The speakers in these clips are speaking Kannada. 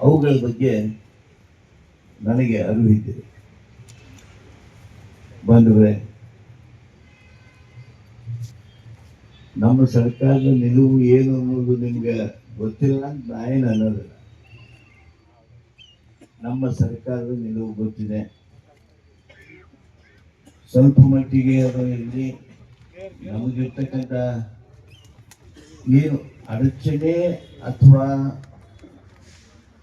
ಅವುಗಳ ಬಗ್ಗೆ ನನಗೆ ಅರಿವಿದೆ ಬಂದ್ರೆ ನಮ್ಮ ಸರ್ಕಾರದ ನಿಲುವು ಏನು ಅನ್ನೋದು ನಿಮ್ಗೆ ಗೊತ್ತಿಲ್ಲ ಅಂತ ನಾ ಏನು ಅನ್ನೋದಿಲ್ಲ. ನಮ್ಮ ಸರ್ಕಾರದ ನಿಲುವು ಗೊತ್ತಿದೆ. ಸ್ವಲ್ಪ ಮಟ್ಟಿಗೆ ಅದು ಇಲ್ಲಿ ನಮಗಿರ್ತಕ್ಕಂಥ ಏನು ಅಡಚಣೆ ಅಥವಾ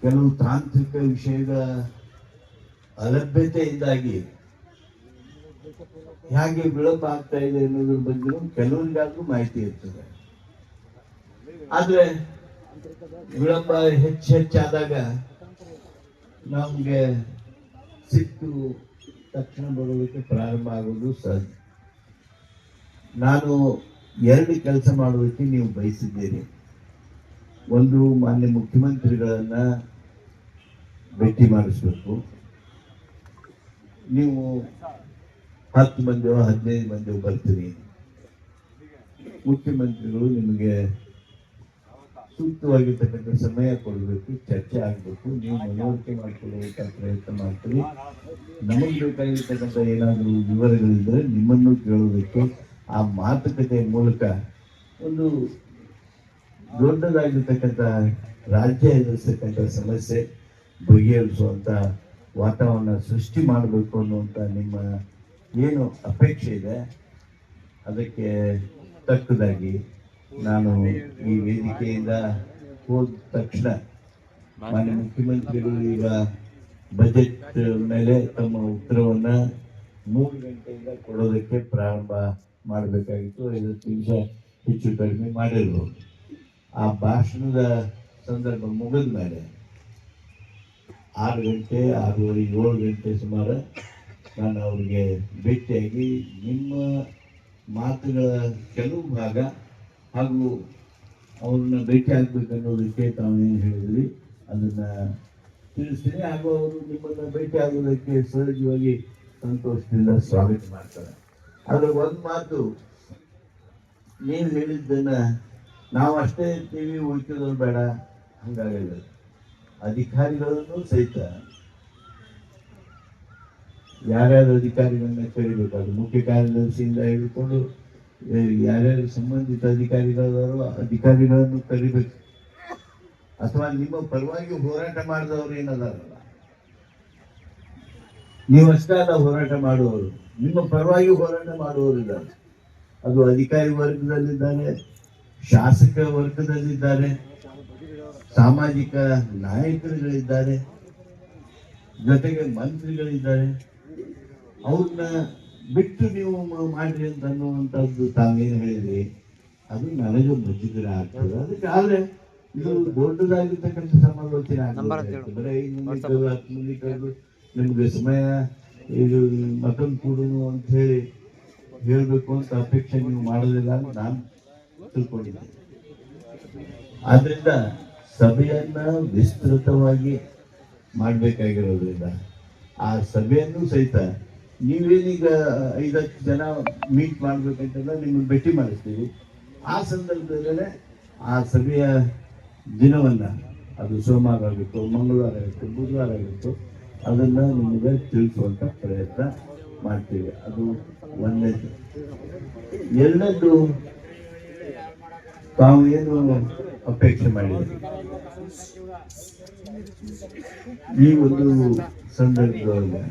ಕೆಲವು ತಾಂತ್ರಿಕ ವಿಷಯಗಳ ಅಲಭ್ಯತೆಯಿಂದಾಗಿ ಹೇಗೆ ವಿಳಂಬ ಆಗ್ತಾ ಇದೆ ಅನ್ನೋದ್ರ ಬಗ್ಗೆ ಕೆಲವರಿಗಾದ್ರೂ ಮಾಹಿತಿ ಇರ್ತದೆ. ಆದ್ರೆ ವಿಳಂಬ ಹೆಚ್ಚು ಹೆಚ್ಚಾದಾಗ ನಮ್ಗೆ ಸಿಕ್ಕು ತಕ್ಷಣ ಬರೋದಕ್ಕೆ ಪ್ರಾರಂಭ ಆಗೋದು ಸಹಜ. ನಾನು ಎರಡು ಕೆಲಸ ಮಾಡೋದಕ್ಕೆ ನೀವು ಬಯಸಿದ್ದೀರಿ. ಒಂದು ಮಾನ್ಯ ಮುಖ್ಯಮಂತ್ರಿಗಳನ್ನ ಭೇಟಿ ಮಾಡಿಸ್ಬೇಕು. ನೀವು ಹತ್ತು ಮಂದಿಯೋ ಹದಿನೈದು ಮಂದಿಯೋ ಬರ್ತೀರಿ. ಮುಖ್ಯಮಂತ್ರಿಗಳು ನಿಮಗೆ ಸೂಕ್ತವಾಗಿರ್ತಕ್ಕಂಥ ಸಮಯ ಕೊಡಬೇಕು, ಚರ್ಚೆ ಆಗಬೇಕು, ನೀವು ಮನವರಿಕೆ ಮಾಡಿಕೊಳ್ಳಬೇಕಾದ ಪ್ರಯತ್ನ ಮಾಡ್ತೀರಿ. ನಮಗೆ ಬೇಕಾಗಿರ್ತಕ್ಕಂಥ ಏನಾದರೂ ವಿವರಗಳಿದ್ದರೆ ನಿಮ್ಮನ್ನು ಕೇಳಬೇಕು ಆ ಮಾತುಕತೆಯ ಮೂಲಕ ಒಂದು ದೊಡ್ಡದಾಗಿರ್ತಕ್ಕಂಥ ರಾಜ್ಯ ಎದುರಿಸ್ತಕ್ಕಂಥ ಸಮಸ್ಯೆ ಬಗೆಹರಿಸುವಂಥ ವಾತಾವರಣ ಸೃಷ್ಟಿ ಮಾಡಬೇಕು ಅನ್ನುವಂಥ ನಿಮ್ಮ ಏನು ಅಪೇಕ್ಷೆ ಇದೆ? ಅದಕ್ಕೆ ತಕ್ಕದಾಗಿ ನಾನು ಈ ವೇದಿಕೆಯಿಂದ ಹೋದ ತಕ್ಷಣ ಮಾನ್ಯ ಮುಖ್ಯಮಂತ್ರಿಗಳು ಈಗ ಬಜೆಟ್ ಮೇಲೆ ತಮ್ಮ ಉತ್ತರವನ್ನು ಮೂರು ಗಂಟೆಯಿಂದ ಕೊಡೋದಕ್ಕೆ ಪ್ರಾರಂಭ ಮಾಡಬೇಕಾಗಿತ್ತು. ಐವತ್ತು ನಿಮಿಷ ಹೆಚ್ಚು ಕಡಿಮೆ ಮಾಡಿರ್ಬೋದು. ಆ ಭಾಷಣದ ಸಂದರ್ಭ ಮುಗಿದ ಮೇಲೆ ಆರು ಗಂಟೆ, ಆರೂವರೆ, ಏಳು ಗಂಟೆ ಸುಮಾರು ನಾನು ಅವರಿಗೆ ಭೇಟಿಯಾಗಿ ನಿಮ್ಮ ಮಾತುಗಳ ಕೆಲವು ಭಾಗ ಹಾಗೂ ಅವ್ರನ್ನ ಭೇಟಿ ಆಗ್ಬೇಕು ಅನ್ನೋದಕ್ಕೆ ತಾವೇನು ಹೇಳಿದ್ರಿ, ಅದನ್ನ ತಿಳಿಸ್ತೀನಿ ಹಾಗೂ ಅವರು ನಿಮ್ಮನ್ನ ಭೇಟಿ ಆಗೋದಕ್ಕೆ ಸಹಜವಾಗಿ ಸಂತೋಷದಿಂದ ಸ್ವಾಗತ ಮಾಡ್ತಾರೆ. ಆದರೆ ಒಂದು ಮಾತು, ನೀವು ಹೇಳಿದ್ದನ್ನ ನಾವು ಅಷ್ಟೇ ಇರ್ತೀವಿ ಉಳ್ಕಿದವ್ರು ಬೇಡ ಹಂಗಾಗಿಲ್ಲ ಅಧಿಕಾರಿಗಳನ್ನು ಸಹಿತ ಯಾರ್ಯಾರು ಅಧಿಕಾರಿಗಳನ್ನ ಕರಿಬೇಕಾದ್ರು ಮುಖ್ಯ ಕಾರ್ಯದರ್ಶಿಯಿಂದ ಹೇಳಿಕೊಂಡು ಯಾರ್ಯಾರು ಸಂಬಂಧಿತ ಅಧಿಕಾರಿಗಳು ಅಧಿಕಾರಿಗಳನ್ನು ಕರಿಬೇಕು. ಅಥವಾ ನಿಮ್ಮ ಪರವಾಗಿ ಹೋರಾಟ ಮಾಡಿದವರು ಏನದಾರಲ್ಲ ನೀವು ಹೋರಾಟ ಮಾಡುವವರು. ನಿಮ್ಮ ಪರವಾಗಿ ಹೋರಾಟ ಮಾಡುವವರು ಇದ್ದಾರೆ. ಅದು ಅಧಿಕಾರಿ ವರ್ಗದಲ್ಲಿದ್ದಾರೆ, ಶಾಸಕ ವರ್ಗದಲ್ಲಿದ್ದಾರೆ. ಸಾಮಾಜಿಕ ನಾಯಕರುಗಳಿದ್ದಾರೆ ಜೊತೆಗೆ ಮಂತ್ರಿಗಳಿದ್ದಾರೆ. ಅವ್ರನ್ನ ಬಿಟ್ಟು ನೀವು ಮಾಡ್ರಿ ಅಂತ ಅನ್ನುವಂಥದ್ದು ತಾವೇನು ಹೇಳಿದ್ರಿ ಅದು ನನಗೆ ಮುಜುಗರ ಆಗ್ತದೆ. ಅದಕ್ಕೆ ಆದ್ರೆ ಇದು ದೊಡ್ಡದಾಗಿರ್ತಕ್ಕಂಥ ಸಮಾಲೋಚನೆ. ಬರೀ ಐದು ಮಂದಿ ಹತ್ತು ಮಂದಿ ಕಳೆದು ನಿಮ್ಗೆ ಸಮಯ ಇದು ಮತ್ತೊಂದು ಕೂಡುನು ಅಂತ ಹೇಳಿ ಹೇಳ್ಬೇಕು ಅಂತ ಅಪೇಕ್ಷೆ ನೀವು ಮಾಡೋದಿಲ್ಲ ಅಂತ ನಾನು ತಿಳ್ಕೊಂಡಿದ್ದೆ ಆದ್ರಿಂದ ಸಭೆಯನ್ನ ವಿಸ್ತೃತವಾಗಿ ಮಾಡಬೇಕಾಗಿರೋದ್ರಿಂದ ಆ ಸಭೆಯನ್ನು ಸಹಿತ ನೀವೇನೀಗ ಐದತ್ತು ಜನ ಮೀಟ್ ಮಾಡ್ಬೇಕಂತೆಲ್ಲ ನಿಮ್ಮನ್ನು ಭೇಟಿ ಮಾಡಿಸ್ತೀವಿ. ಆ ಸಂದರ್ಭದಲ್ಲೇ ಆ ಸಭೆಯ ದಿನವನ್ನ ಅದು ಸೋಮವಾರ ಆಗಿತ್ತು ಮಂಗಳವಾರ ಆಗಿತ್ತು ಬುಧವಾರ ಆಗಿತ್ತು ಅದನ್ನ ನಿಮಗೆ ತಿಳಿಸುವಂತ ಪ್ರಯತ್ನ ಮಾಡ್ತೀವಿ. ಅದು ಒಂದೇ ಎರಡನೇದು ತಾವು ಏನು ಅಪೇಕ್ಷೆ ಮಾಡಿದ್ರಿ ಈ ಒಂದು ಸಂದರ್ಭದೊಳಗೆ